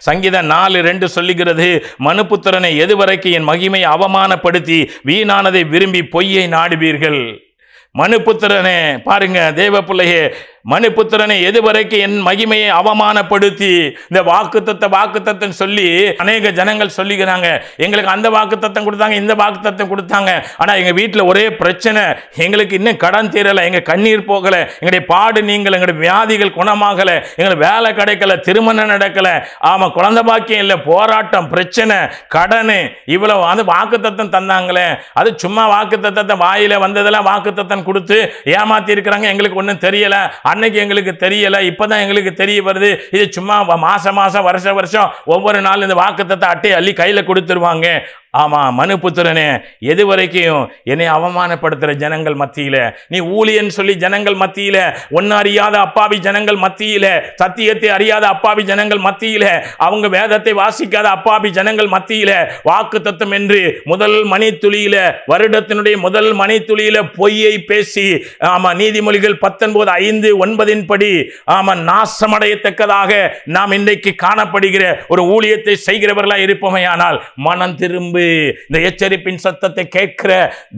சங்கீத நாலு ரெண்டு சொல்லுகிறது மனுபுத்திரனை எதுவரைக்கு என் மகிமையை அவமானப்படுத்தி வீணானதை விரும்பி பொய்யை நாடுவீர்கள். மனுபுத்திரனே பாருங்க தேவ பிள்ளையே மனுபுத்திரனை எதுவரைக்கும் என் மகிமையை அவமானப்படுத்தி இந்த வாக்குத்தத்தை வாக்குத்தத்தம் சொல்லி அநேக ஜனங்கள் சொல்லிக்கிறாங்க எங்களுக்கு அந்த வாக்குத்தத்தம் கொடுத்தாங்க இந்த வாக்குத்தத்தம் கொடுத்தாங்க. ஆனால் எங்கள் வீட்டில் ஒரே பிரச்சனை எங்களுக்கு இன்னும் கடன் தீரலை எங்கள் கண்ணீர் போகலை எங்களுடைய பாடு நீங்கள் எங்களுடைய வியாதிகள் குணமாகலை எங்களுக்கு வேலை கிடைக்கல திருமணம் நடக்கலை. ஆமாம் குழந்த பாக்கியம் இல்லை போராட்டம் பிரச்சனை கடன் இவ்வளோ வந்து வாக்குத்தத்தம் தந்தாங்களே. அது சும்மா வாக்குத்தத்தத்தை வாயில் வந்ததெல்லாம் வாக்குத்தத்தம் கொடுத்து ஏமாத்தி இருக்கிறாங்க எங்களுக்கு ஒன்றும் தெரியல. அன்னைக்கு எங்களுக்கு தெரியல. இப்பதான் எங்களுக்கு தெரிய வருது. இது சும்மா மாதம் மாசம் மாசம் வருஷ வருஷம் ஒவ்வொரு நாள் இந்த வாக்குத்தத்தை அட்டையை அள்ளி கையில் கொடுத்துருவாங்க. ஆமாம் மனுபுத்திரனே எது வரைக்கும் என்னை அவமானப்படுத்துகிற ஜனங்கள் மத்தியில் நீ ஊழியன் சொல்லி ஜனங்கள் மத்தியில் ஒன்னு அறியாத அப்பாவி ஜனங்கள் மத்தியில் சத்தியத்தை அறியாத அப்பாவி ஜனங்கள் மத்தியில் அவங்க வேதத்தை வாசிக்காத அப்பாவி ஜனங்கள் மத்தியில் வாக்கு தத்துவம் என்று முதல் மணித்துளியில் வருடத்தினுடைய முதல் மணித்துளியில் பொய்யை பேசி ஆமாம் நீதிமொழிகள் பத்தொன்பது ஐந்து ஒன்பதின் படி ஆமாம் நாசமடையத்தக்கதாக நாம் இன்றைக்கு காணப்படுகிற ஒரு ஊழியத்தை செய்கிறவர்களாக இருப்போமையானால் மனம் திரும்பி இந்த எச்சரிப்பின் சத்தத்தை கேட்கிற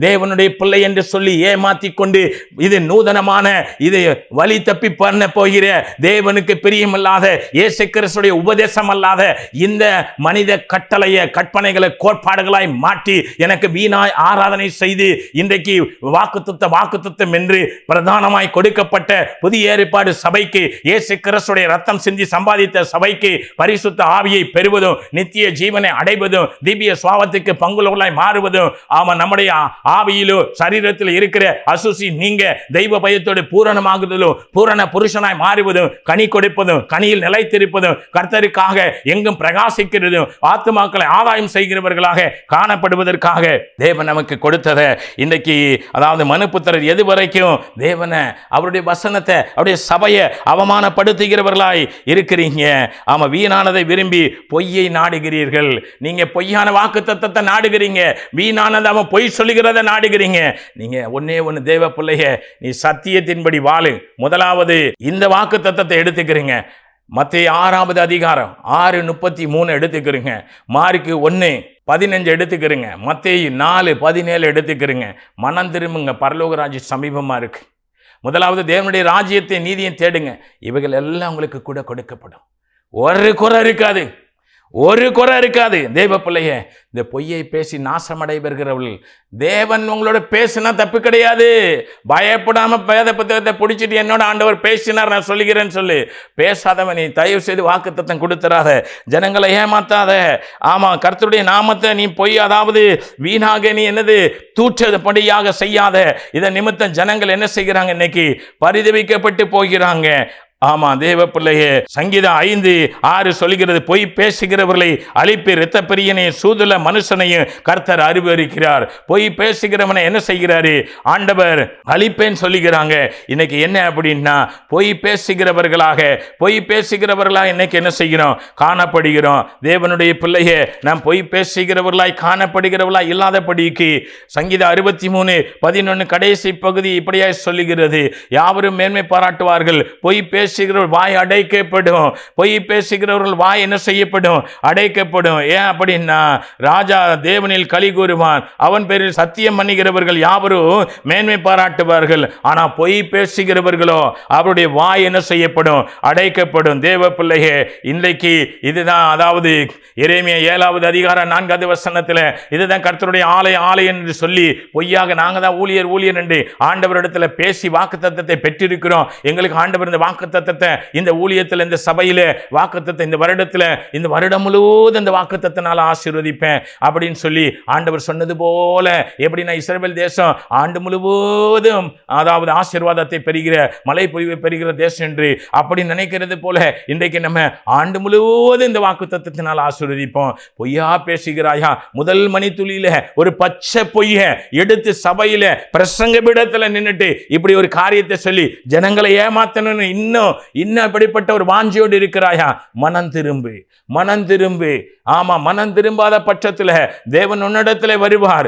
தேவனுடைய பிள்ளை என்று சொல்லி ஏமாத்தி கொண்டு இது நூதனமான இது வழி தப்பி பண்ண போகிற தேவனுக்கு பிரியமில்லாத இயேசு கிறிஸ்துடைய உபதேசம் அல்லாத இந்த மனித கட்டளைய கற்பனைகளை கோட்பாடுகளாய் மாற்றி எனக்கு வீணாய் ஆராதனை செய்து இன்றைக்கு வாக்குத்தத்த வாக்குத்தம் என்று பிரதானமாய் கொடுக்கப்பட்ட புதிய ஏற்பாடு சபைக்கு இயேசு கிறிஸ்துடைய ரத்தம் சிந்தி சம்பாதித்த சபைக்கு பரிசுத்த ஆவியை பெறுவதும் நித்திய ஜீவனை அடைவதும் திவ்ய பாவத்துக்கு பங்குள்ளவர்களாய் மாறுவதும் அவன் நம்முடைய ஆவியிலோ சரீரத்தில் இருக்கிற அசுசி நீங்க தெய்வ பயத்தோடு பூரணமாகுதலும் பூரண புருஷனாய் மாறுவதும் கனி கொடுப்பதும் கனியில் நிலைத்திருப்பதும் கர்த்தருக்காக எங்கும் பிரகாசிக்கிறதும் ஆத்மாக்களை ஆதாயம் செய்கிறவர்களாக காணப்படுவதற்காக தேவன் நமக்கு கொடுத்ததை இன்றைக்கு அதாவது மனுப்புத்திரர் எது வரைக்கும் தேவனை அவருடைய வசனத்தை அவருடைய சபையை அவமானப்படுத்துகிறவர்களாய் இருக்கிறீங்க. ஆமா வீணானதை விரும்பி பொய்யை நாடுகிறீர்கள். நீங்க பொய்யான வாக்கு தத்தத்தை நாடுகிறீங்க. வீணானதை அவன் பொய் சொல்லுகிறத நாடுகிறீங்க. நீங்கள் ஒன்னே ஒன்று தேவ பிள்ளைய நீ சத்தியத்தின்படி வாழு. முதலாவது இந்த வாக்கு தத்தத்தை எடுத்துக்கிறீங்க. மத்திய ஆறாவது அதிகாரம் ஆறு முப்பத்தி மூணு எடுத்துக்கிறீங்க. மார்க்கு ஒன்று பதினஞ்சு எடுத்துக்கிறீங்க. மற்ற நாலு பதினேழு எடுத்துக்கிறீங்க. மனம் திரும்புங்க பரலோக சமீபமாக இருக்கு. முதலாவது தேவனுடைய ராஜ்யத்தை நீதியும் தேடுங்க. இவைகள் எல்லாம் உங்களுக்கு கூட கொடுக்கப்படும். ஒரு குறை இருக்காது. ஒரு குறை இருக்காது. தெய்வ பிள்ளைய இந்த பொய்யை பேசி நாசமடை பெறுகிறவள் தேவன் உங்களோட பேசினா தப்பு கிடையாது. பயப்படாம வேத புத்தகத்தை பிடிச்சிட்டு என்னோட ஆண்டவர் பேசினார் நான் சொல்லுகிறேன்னு சொல்லி. பேசாதவன் நீ தயவு செய்து வாக்குத்தத்தம் கொடுத்துறாத. ஜனங்களை ஏமாத்தாத. ஆமா கர்த்தருடைய நாமத்தை நீ பொய் அதாவது வீணாக நீ என்னது தூற்றபடியாக செய்யாத. இதன் நிமித்தம் ஜனங்கள் என்ன செய்கிறாங்க இன்னைக்கு? பரிதவிக்கப்பட்டு போகிறாங்க. ஆமா தேவ பிள்ளையே சங்கீதம் ஐந்து ஆறு சொல்கிறது பொய் பேசுகிறவர்களை அழிப்பு இரத்த பெரியனையும் சூதுல மனுஷனையும் கர்த்தர் அறிவறிக்கிறார். பொய் பேசுகிறவனை என்ன செய்கிறாரு? ஆண்டவர் அழிப்பேன்னு சொல்லுகிறாங்க. இன்னைக்கு என்ன அப்படின்னா பொய் பேசுகிறவர்களாக பொய் பேசுகிறவர்களாக இன்னைக்கு என்ன செய்கிறோம்? காணப்படுகிறோம். தேவனுடைய பிள்ளையே நாம் பொய் பேசுகிறவர்களாய் காணப்படுகிறவர்களாய் இல்லாதபடிக்கு சங்கீதம் அறுபத்தி மூணு பதினொன்று கடைசி பகுதி இப்படியாய் சொல்லுகிறது. யாவரும் மேன்மை பாராட்டுவார்கள். பொய் பேசுகிறவர் வாய் அடைக்கப்படும். பொய் பேசுகிறவர்கள் வாய் என்ன செய்யப்படும்? அடைக்கப்படும். ஏன் அப்படின்னா ராஜா தேவனில் களி கூறுவான். அவன் பேரில் சத்தியம் பண்ணுகிறவர்கள் யாவரும் மேன்மை பாராட்டுவார்கள். ஆனால் பொய் பேசுகிறவர்களோ அவருடைய வாய் என்ன செய்யப்படும்? அடைக்கப்படும். தேவ பிள்ளையே இன்றைக்கு இதுதான் அதாவது இறைமைய ஏழாவது அதிகாரம் நான்காவது வசனத்தில் இதுதான் கர்த்தருடைய ஆலய ஆலயம் என்று சொல்லி பொய்யாக நாங்கள் தான் ஊழியர் ஊழியர் என்று ஆண்டவரிடத்தில் பேசி வாக்குத்தத்தத்தை பெற்றிருக்கிறோம். எங்களுக்கு ஆண்டவர் இந்த வாக்குத்தத்தத்தை இந்த ஊழியத்தில் இந்த சபையில் வாக்குத்தத்தை இந்த வருடத்தில் இந்த வருடம் முழுவதும் இந்த வாக்குத்தத்தினால் ஆசீர்வதிப்பேன் அப்படின்னு சொல்லி ஆண்டவர் சொன்னது போல எப்படின்னா இஸ்ரேல் தேசம் ஆண்டு முழுவதும் அதாவது ஆசீர்வாதத்தை பெறுகிற மலை பொழிவை பெறுகிற தேசம் என்று அப்படி நினைக்கிறது போல இன்றைக்கு நம்ம ஆண்டு முழுவதும் இந்த வாக்குத்தத்தினால் ஆசீர்வதிப்போம். பொய்யா பேசுகிறாயா? முதல் மணித்துளியில ஒரு பச்சை பொய்ய எடுத்து சபையில் பிரசங்க பீடத்தில் நின்றுட்டு இப்படி ஒரு காரியத்தை சொல்லி ஜனங்களை ஏமாத்தணும்னு இன்னும் இன்னும் இன்னும் இப்படிப்பட்ட ஒரு வாஞ்சியோடு இருக்கிறாயா? மனம் திரும்பு மனம் திரும்பு. ஆமா மனம் திரும்பாத பட்சத்துல தேவன் உன்னிடத்துல வருவார்.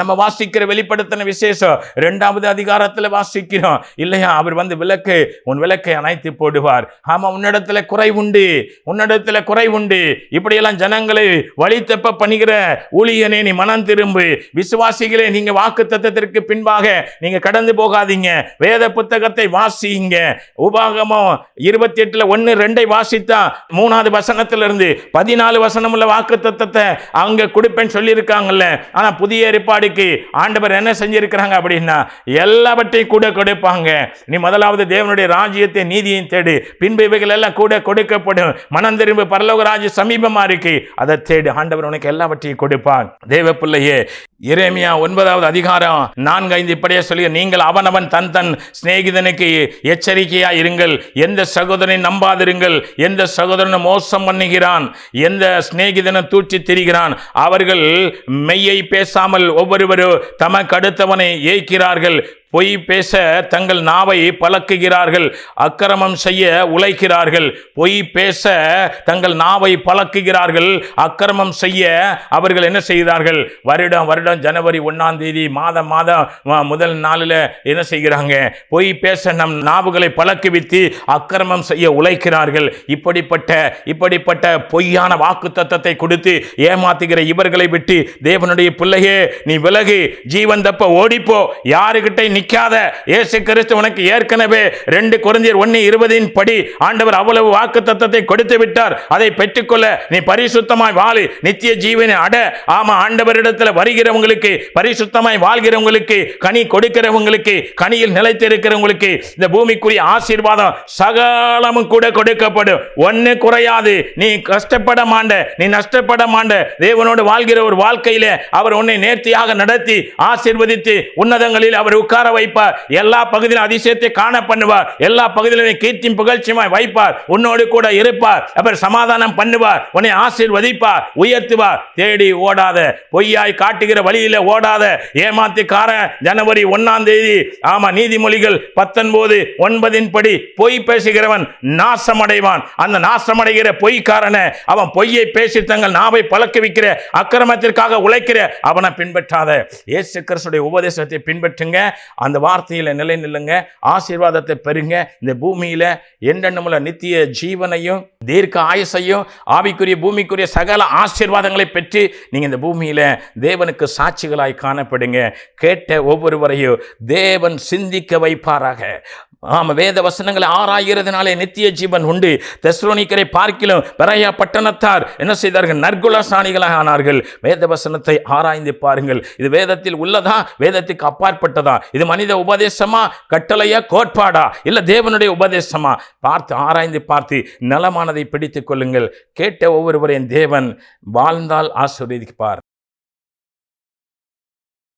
நம்ம வாசிக்கிற வெளிப்படுத்தின விசேஷம் ரெண்டாவது அதிகாரத்துல வாசிக்கிறோம். இல்லையா? அவர் வந்து விளக்கு உன் விளக்கை அணைத்து போடுவார். ஆமா உன்னிடத்துல குறை உண்டு உன்னிடத்துல குறை உண்டு. இப்படியெல்லாம் ஜனங்களை வழி தப்ப பண்ணுகிற ஊழியனே நீ மனம் திரும்பு. விசுவாசிகளே நீங்க வாக்கு தத்தத்திற்கு பின்பாக நீங்க கடந்து போகாதீங்க. வேத புத்தகத்தை வாசிங்க உபாக உபாகமம் இருபத்தி எட்டுல ஒன்னு ரெண்டை வாசித்தா மூணாவது வசனத்துல இருந்து பதினாலு வசனம் உள்ள வாக்கு தத்தத்தை அவங்க கொடுப்பேன்னு சொல்லியிருக்காங்கல்ல. ஆனா புதிய ஏற்பாடுக்கு ஆண்டவர் என்ன செஞ்சிருக்கிறாங்க அப்படின்னா எல்லாவற்றையும் கூட கொடுப்பாங்க. நீ முதலாவது தேவனுடைய ராஜ்யத்தை நீதியையும் தேடு. பின்பு இவைகள் எல்லாம் கூட கொடுக்கப்படும். மனம் திரும்ப பரலோக ராஜ்யம் சமீபமா இருக்கு. அதை தேடு. ஆண்டவர் உனக்கு எல்லாவற்றையும் கொடுப்பான் தேவ பிள்ளையே இரேமியா ஒன்பதாவது அதிகாரம் நான்கு ஐந்து இப்படியே சொல்லி நீங்கள் அவனவன் தன் தன் சிநேகிதனுக்கு எச்சரிக்கையா இருங்கள். எந்த சகோதரனை நம்பாதிருங்கள். எந்த சகோதரனை மோசம் பண்ணுகிறான். எந்த சிநேகிதனை தூற்றி திரிகிறான். அவர்கள் மெய்யை பேசாமல் ஒவ்வொருவரும் தமக்கு அடுத்தவனை ஏய்க்கிறார்கள். பொய் பேச தங்கள் நாவை பழக்குகிறார்கள் அக்கிரமம் செய்ய உழைக்கிறார்கள். பொய் பேச தங்கள் நாவை பழக்குகிறார்கள் அக்கிரமம் செய்ய அவர்கள் என்ன செய்கிறார்கள்? வருடம் வருடம் ஜனவரி ஒன்றாம் தேதி மாதம் மாதம் முதல் நாளில் என்ன செய்கிறாங்க? பொய் பேச நம் நாவுகளை பழக்குவித்து அக்கிரமம் செய்ய உழைக்கிறார்கள். இப்படிப்பட்ட இப்படிப்பட்ட பொய்யான வாக்கு தத்தத்தை கொடுத்து ஏமாத்துகிற இவர்களை விட்டு தேவனுடைய பிள்ளையே நீ விலகு ஜீவன் தப்ப ஓடிப்போ. யாருகிட்ட நிற்காத இயேசு கிறிஸ்து உனக்கு ஏற்கனவே ரெண்டு குருந்தியர் ஒன்னு இருபதின் படி ஆண்டவர் அவ்வளவு வாக்கு தத்தத்தை கொடுத்து விட்டார். அதை பெற்றுக்கொள்ள நீ பரிசுத்தமாய் வாழு. நித்திய ஜீவனை அட. ஆமா ஆண்டவரிடத்தில் வருகிறவங்களுக்கு பரிசுத்தமாய் வாழ்கிறவங்களுக்கு கனி கொடுக்கிறவங்களுக்கு கனியில் நிலைத்து இருக்கிறவங்களுக்கு இந்த பூமிக்குரிய ஆசீர்வாதம் சகலமும் கூட கொடுக்கப்படும். ஒன்னு குறையாது. நீ கஷ்டப்பட மாண்ட. நீ நஷ்டப்பட மாண்ட. தேவனோடு வாழ்கிற ஒரு வாழ்க்கையில அவர் உன்னை நேர்த்தியாக நடத்தி ஆசீர்வதித்து உன்னதங்களில் அவர் உட்கார வைப்பார் எல்லா பகுதியிலும் அதிசயத்தை காண பண்ணுவார். எல்லா பகுதியிலும் கீர்த்தியும் புகழ்ச்சியுமாய் வைப்பார். உன்னோடு கூட இருப்பார். அவர் சமாதானம் பண்ணுவார். உன்னை ஆசீர்வதிப்பார். உயர்த்துவார். தேடி ஓடாத. பொய்யாய் காட்டுகிற வழியில ஓடாத. ஏமாத்துக்காரன். ஜனவரி ஒன்னாம் தேதி. ஆமா நீதிமொழிகள் பத்தொன்பது ஒன்பதின் படி பொய் பேசுகிறவன் நாசமடைவான். அந்த நாசமடைகிற பொய்க்காரனை அவன் பொய்யை பேசி தங்கள் நாவை பழக்க வைக்கிற அக்கிரமத்திற்காக உழைக்கிற அவனை பின்பற்றாத. இயேசு கிறிஸ்துடைய உபதேசத்தை பின்பற்றுங்க. அந்த வார்த்தையில் நிலை நில்லுங்க ஆசீர்வாதத்தை பெறுங்க. இந்த பூமியில் என்னென்னமுள்ள நித்திய ஜீவனையும் தீர்க்க ஆயுசையும் ஆவிக்குரிய பூமிக்குரிய சகல ஆசீர்வாதங்களை பெற்று நீங்கள் இந்த பூமியில் தேவனுக்கு சாட்சிகளாய் காணப்படுங்க. கேட்ட ஒவ்வொருவரையும் தேவன் சிந்திக்க வைப்பாராக. ஆமாம் வேத வசனங்களை ஆராய்கிறதுனாலே நித்திய ஜீவன் உண்டு. தெஸ்ரோனிக்கரை பார்க்கிலும் பெரையா பட்டணத்தார் என்ன செய்தார்கள்? நற்குலசாணிகளாக ஆனார்கள். வேத வசனத்தை ஆராய்ந்து பாருங்கள். இது வேதத்தில் உள்ளதா? வேதத்துக்கு அப்பாற்பட்டதா? இது மனித உபதேசமா? கட்டளையா? கோட்பாடா? இல்லை தேவனுடைய உபதேசமா? பார்த்து ஆராய்ந்து பார்த்து நலமான மனதை பிடித்துக் கொள்ளுங்கள். கேட்ட ஒவ்வொருவரையும் தேவன். வாழ்ந்தால் ஆசீர்வதிப்பார்.